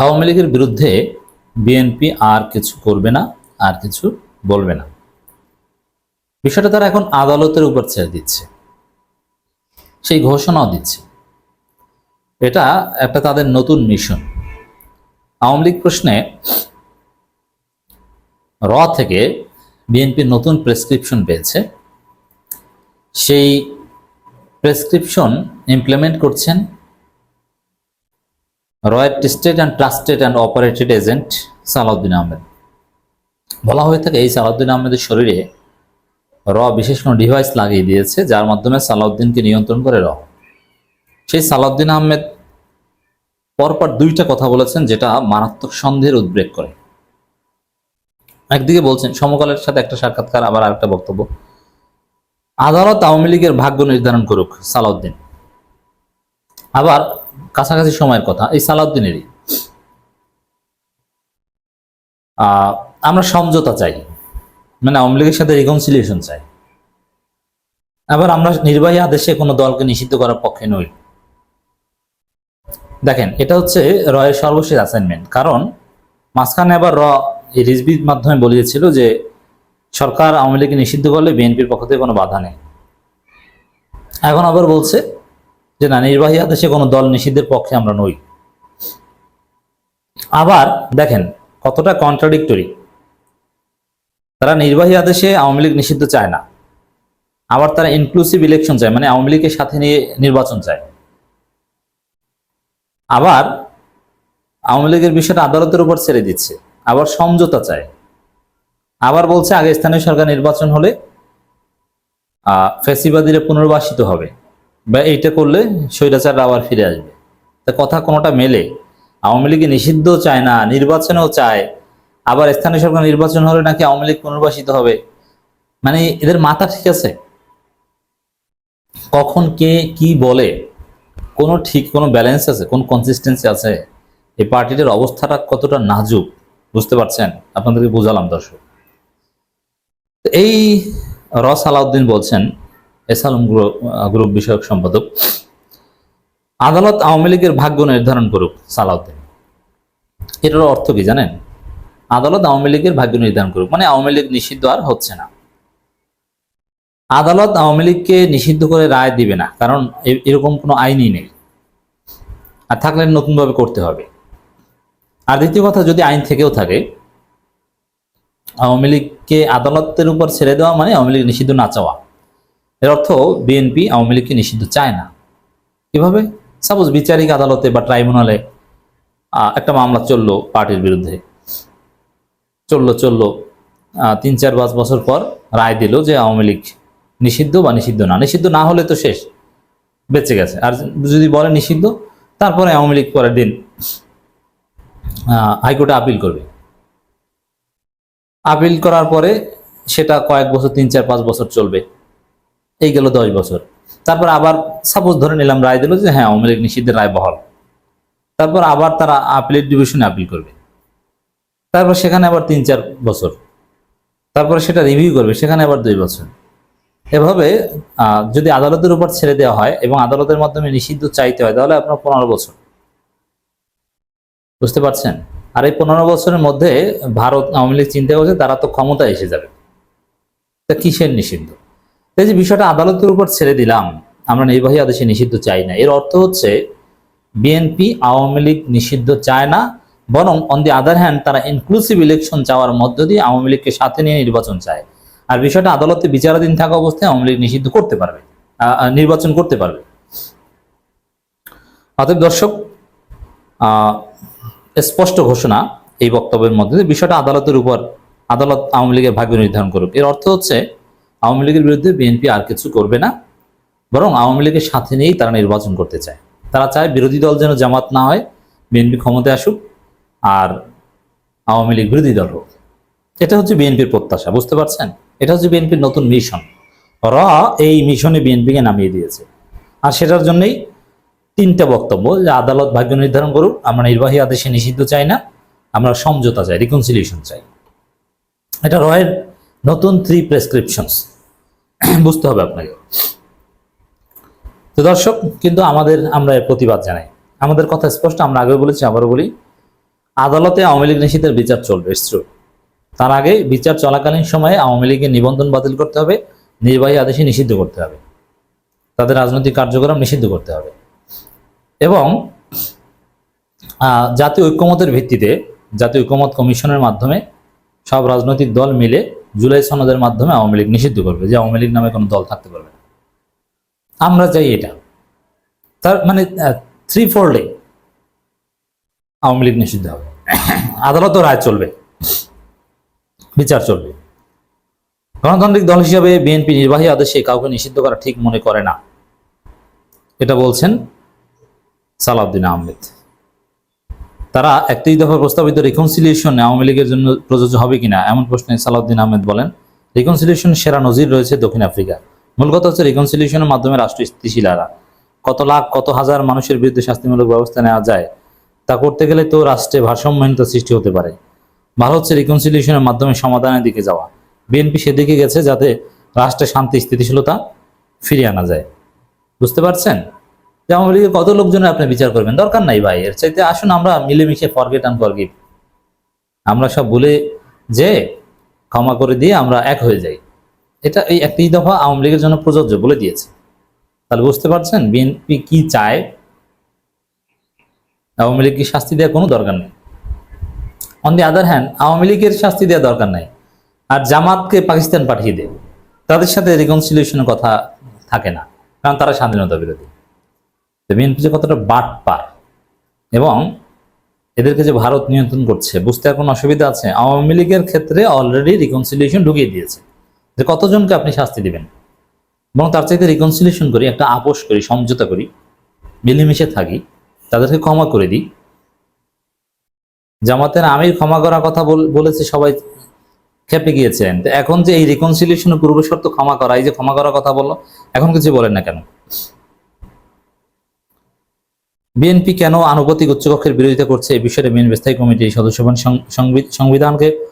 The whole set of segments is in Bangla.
আওয়ামী লীগের বিরুদ্ধে বিএনপি আর কিছু করবে না, আর কিছু বলবে না। বিষয়টা তারা এখন আদালতের উপর ছেড়ে দিচ্ছে। সেই ঘোষণাও দিচ্ছে। এটা একটা তাদের নতুন মিশন। আওয়ামী লীগ প্রশ্নে র থেকে বিএনপি নতুন প্রেসক্রিপশন পেয়েছে। সেই প্রেসক্রিপশন ইমপ্লিমেন্ট করছেন royal tested and trusted and operated agent Salauddin Ahmed. বলা হয়ে থাকে, এই সালাউদ্দিন আহমেদের শরীরে র বিশেষ কোনো ডিভাইস লাগিয়ে দিয়েছে, যার মাধ্যমে সালাউদ্দিনকে নিয়ন্ত্রণ করে র। সেই সালাউদ্দিন আহমেদ পরপর দুইটা কথা বলেছেন, যেটা মারাত্মক সন্দেহের উদ্বেগ করে। একদিকে বলছেন, সমকালের সাথে একটা সাক্ষাৎকার, আবার আরেকটা বক্তব্য। আদালত আওয়ামী লীগের ভাগ্য নির্ধারণ করুক সালাউদ্দিন। আবার কাছাকাছি সময়ের কথা, এই সালাউদ্দিনেরই। আমরা সমঝোতা চাই মানে আওয়ামী লীগের সাথে রিকনসিলিয়েশন চাই। আবার আমরা নির্বাহী আদেশে কোনো দলকে নিষিদ্ধ করার পক্ষে নই। দেখেন, এটা হচ্ছে রয়ের সর্বশেষ অ্যাসাইনমেন্ট কারণ মাঝখানে আবার র এই রিজবির মাধ্যমে বলিয়েছিল যে সরকার আওয়ামী লীগকে নিষিদ্ধ করলে বিএনপির পক্ষ থেকে কোনো বাধা নেই। এখন আবার বলছে যে না নির্বাহী আদেশে কোনো দল নিষিদ্ধের পক্ষে আমরা নই। আবার দেখেন কতটা কন্ট্রাডিক্টরি তারা নির্বাহী আদেশে আওয়ামী লীগ নিষিদ্ধ চায় না। আবার তারা ইনক্লুসিভ ইলেকশন চায় মানে আওয়ামী লীগের সাথে নিয়ে নির্বাচন চায়। আবার আওয়ামী লীগের বিষয়টা আদালতের উপর ছেড়ে দিচ্ছে আবার সমঝোতা চায়। আবার বলছে আগে স্থানীয় সরকার নির্বাচন হলে আহ, ফ্যাসিবাদীরা পুনর্বাসিত হবে। বা এইটা করলে স্বৈরাচাররা আবার ফিরে আসবে। তা কথা কোনোটা মেলে? আওয়ামী লীগ নিষিদ্ধ চায় না, নির্বাচনেও চায়। আবার স্থানীয় সরকার নির্বাচন হলে নাকি আওয়ামী লীগ পুনর্বাসিত হবে? মানে এদের মাথা ঠিক আছে। কখন কে কি বলে, কোনো ঠিক, কোনো ব্যালেন্স আছে, কোন কনসিস্টেন্সি আছে? এই পার্টিটার অবস্থাটা কতটা নাজুক, বুঝতে পারছেন? আপনাদেরকে বুঝালাম, দর্শক। এই রস আলাউদ্দিন বলছেন এসালম গ্রুপ গ্রুপ বিষয়ক সম্পাদক। আদালত আওয়ামী লীগের ভাগ্য নির্ধারণ করুক, সালাউদ্দিন। এটার অর্থ কি জানেন? আদালত আওয়ামী লীগের ভাগ্য নির্ধারণ করুক। মানে আওয়ামী লীগ নিষিদ্ধ আর হচ্ছে না। আদালত আওয়ামী লীগকে নিষিদ্ধ করে রায় দিবে না, কারণ এরকম কোনো আইনই নেই। আর থাকলে নতুনভাবে করতে হবে। আর দ্বিতীয় কথা, যদি আইন থেকেও থাকে, আওয়ামী লীগকে আদালতের উপর ছেড়ে দেওয়া মানে আওয়ামী লীগ নিষিদ্ধ না চাওয়া। এর অর্থ বিএনপি আওয়ামী লীগকে নিষিদ্ধ চায় না। কীভাবে? সাপোজ বিচারিক আদালতে বা ট্রাইব্যুনালে একটা মামলা চলল পার্টির বিরুদ্ধে। চলল চলল তিন চার পাঁচ বছর পর রায় দিল যে আওয়ামী লীগ নিষিদ্ধ বা নিষিদ্ধ না। নিষিদ্ধ না হলে তো শেষ, বেঁচে গেছে। আর যদি বলে নিষিদ্ধ, তারপরে আওয়ামী লীগ পরের দিন হাইকোর্টে আপিল করবে। আপিল করার পরে সেটা কয়েক বছর, তিন চার পাঁচ বছর চলবে। এই গেল দশ বছর। তারপর আবার সাপোজ ধরে নিলাম রায় দিল যে হ্যাঁ আওয়ামী লীগ নিষিদ্ধের রায় বহাল। তারপর আবার তারা আপিলের ডিভিশনে আপিল করবে। তারপর সেখানে আবার তিন চার বছর। তারপরে সেটা রিভিউ করবে, সেখানে আবার দুই বছর। এভাবে যদি আদালতের উপর ছেড়ে দেওয়া হয় এবং আদালতের মাধ্যমে নিষিদ্ধ চাইতে হয়, তাহলে আপনার পনেরো বছর। বুঝতে পারছেন? আর এই পনেরো বছরের মধ্যে ভারত আওয়ামী লীগ চিন্তা করছে তারা তো ক্ষমতায় এসে যাবে। তা কিসের নিষিদ্ধ? এই যে বিষয়টা আদালতের উপর ছেড়ে দিলাম, আমরা নির্বাহী আদেশে নিষিদ্ধ চাই না। এর অর্থ হচ্ছে বিএনপি আওয়ামী লীগ নিষিদ্ধ চায় না, বরং অন দি আদার হ্যান্ড তারা ইনক্লুসিভ ইলেকশন চাওয়ার মধ্য দিয়ে আওয়ামী লীগকে সাথে নিয়ে নির্বাচন চায়। আর বিষয়টা আদালতে বিচারাধীন থাকা অবস্থায় আওয়ামী লীগ নিষিদ্ধ করতে পারবে নির্বাচন করতে পারবে। অতএব দর্শক স্পষ্ট ঘোষণা এই বক্তব্যের মধ্যে বিষয়টা আদালতের উপর, আদালত আওয়ামী লীগের ভাগ্য নির্ধারণ করুক। এর অর্থ হচ্ছে আওয়ামী লীগের বিরুদ্ধে বিএনপি আর কিছু করবে না, বরং আওয়ামী লীগের সাথে নিয়েই তারা নির্বাচন করতে চায়। তারা চায় বিরোধী দল যেন জামাত না হয়, বিএনপি ক্ষমতায় আসুক আর আওয়ামী লীগ বিরোধী দল হোক। এটা হচ্ছে বিএনপির প্রত্যাশা, বুঝতে পারছেন? এটা হচ্ছে বিএনপির নতুন মিশন। র এই মিশনে বিএনপিকে নামিয়ে দিয়েছে। আর সেটার জন্যই তিনটা বক্তব্য, যে আদালত ভাগ্য নির্ধারণ করুক, আমরা নির্বাহী আদেশে নিষিদ্ধ চাই না, আমরা সমঝোতা চাই রিকনসিলিয়েশন চাই। এটা রয়ের নতুন থ্রি প্রেসক্রিপশনস বুঝতে হবে আপনাকে। তো দর্শক, কিন্তু আমাদের, আমরা প্রতিবাদ জানাই। আমাদের কথা স্পষ্ট, আমরা আগে বলেছি, আবারও বলি, আদালতে আওয়ামী লীগ নিষিদ্ধের বিচার চলবে ট্রু তার আগে বিচার চলাকালীন সময়ে আওয়ামী লীগের নিবন্ধন বাতিল করতে হবে, নির্বাহী আদেশে নিষিদ্ধ করতে হবে। তাদের রাজনৈতিক কার্যক্রম নিষিদ্ধ করতে হবে। এবং জাতীয় ঐক্যমতের ভিত্তিতে, জাতীয় ঐক্যমত কমিশনের মাধ্যমে সব রাজনৈতিক দল মিলে জুলাই সনদের মাধ্যমে আওয়ামী লীগ নিষিদ্ধ করবে যে আওয়ামী লীগ নামে কোনো দল থাকতে পারবে আমরা চাই এটা। তার মানে থ্রি ফোল্ডে আওয়ামী লীগ নিষিদ্ধ হবে। আদালত রায় চলবে। বিচার চলবে। গণতান্ত্রিক দল হিসাবে বিএনপি নির্বাহী আদেশে কাউকে নিষিদ্ধ করা ঠিক মনে করে না। এটা বলছেন সালাউদ্দিন আহমেদ। তারা একত্রিশ দফা প্রস্তাবিত রিকনসিলিয়েশন আওয়ামী লীগের জন্য প্রযোজ্য হবে কিনা, এমন প্রশ্নে সালাউদ্দিন আহমেদ বলেন রিকনসিলিয়েশন সেরা নজির রয়েছে দক্ষিণ আফ্রিকা। মূল কথা হচ্ছে রিকনসিলিয়েশনের মাধ্যমে রাষ্ট্র স্থিতিশীলারা। কত লাখ, কত হাজার মানুষের বিরুদ্ধে শাস্তিমূলক ব্যবস্থা নেওয়া যায়, তা করতে গেলে তো রাষ্ট্রে ভারসাম্যহীনতা সৃষ্টি হতে পারে। ভালো হচ্ছে রিকনসিলিয়েশনের মাধ্যমে সমাধানের দিকে যাওয়া। বিএনপি সেদিকে গেছে যাতে রাষ্ট্রে শান্তি, স্থিতিশীলতা ফিরিয়ে আনা যায়। বুঝতে পারছেন? আওয়ামী লীগের কত লোকজনের আপনি বিচার করবেন? দরকার নাই ভাই। এর চাইতে আসুন আমরা মিলেমিশে ফরগেট অ্যান্ড ফরগিভ আমরা সব ভুলে যে ক্ষমা করে দিয়ে আমরা এক হয়ে যাই। এটা এই একটি দফা আওয়ামী লীগের জন্য প্রযোজ্য বলে দিয়েছে। তাহলে বুঝতে পারছেন বিএনপি কি চায়? আওয়ামী লীগকে শাস্তি দেওয়ার কোনো দরকার নেই। On the other hand Awami লীগের শাস্তি দেওয়ার দরকার নাই। আর জামাতকে পাকিস্তান পাঠিয়ে দেয় তাদের সাথে রিকনসিলিয়েশনের কথা থাকে না। কারণ তারা স্বাধীনতা বিরোধী। তো বিএনপি যে কতটা বাট পার। এবং এদেরকে যে ভারত নিয়ন্ত্রণ করছে, বুঝতে আর কোনো অসুবিধা আছে? আওয়ামী লীগের ক্ষেত্রে অলরেডি রিকনসিলিয়েশন ঢুকিয়ে দিয়েছে। যে কতজনকে আপনি শাস্তি দিবেন? এবং তার চাইতে রিকনসিলিয়েশন করি, একটা আপোষ করি, সমঝোতা করি, মিলেমিশে থাকি, তাদেরকে ক্ষমা করে দিই। জামাতের আমির ক্ষমা করার কথা বল- বলেছে, সবাই খেপে গিয়েছেন। এখন যে এই রিকনসিলিয়েশনের পূর্ব শর্ত ক্ষমা করা, এই যে ক্ষমা করার কথা বলল, এখন কিছু বলেন না কেন? বিএনপি কেন আনুপাতিক উচ্চকক্ষের বিরোধিতা করছে এই বিষয়ে বিএনপি স্থায়ী কমিটির সদস্যগণ সং- সংবিধানকে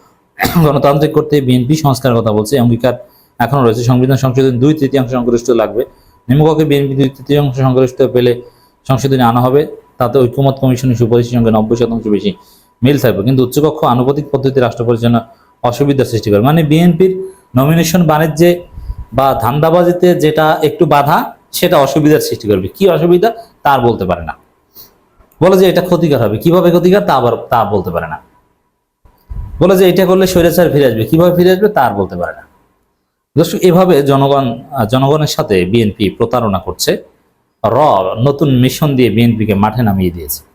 গণতান্ত্রিক করতে বিএনপি সংস্কারের কথা বলছে অঙ্গীকার এখনও রয়েছে। সংবিধান সংশোধন দুই তৃতীয়াংশ সংখ্যাগরিষ্ঠ লাগবে। নিম্নকক্ষে বিএনপি দুই তৃতীয়াংশ সংখ্যাগরিষ্ঠ পেলে সংশোধনী আনা হবে, তাতে ঐক্যমত কমিশনের সুপারিশের সঙ্গে নব্বই শতাংশ বেশি মিল থাকবে। কিন্তু উচ্চকক্ষ আনুপাতিক পদ্ধতি রাষ্ট্র পরিচালনা অসুবিধা সৃষ্টি করে। মানে বিএনপির নমিনেশন বাণিজ্যে বা ধান্দাবাজিতে যেটা একটু বাধা, সেটা অসুবিধার সৃষ্টি করবে। কি অসুবিধা? তার বলতে পারে না। বলে যে এটা ক্ষতিকর হবে। কীভাবে ক্ষতিকর? তা আবার তা বলতে পারে না। বলে যে এটা করলে স্বৈরাচার ফিরে আসবে। কীভাবে ফিরে আসবে? তা আর বলতে পারে না। দর্শক, এভাবে জনগণ জনগণের সাথে বিএনপি প্রতারণা করছে। র, নতুন মিশন দিয়ে বিএনপিকে মাঠে নামিয়ে দিয়েছে।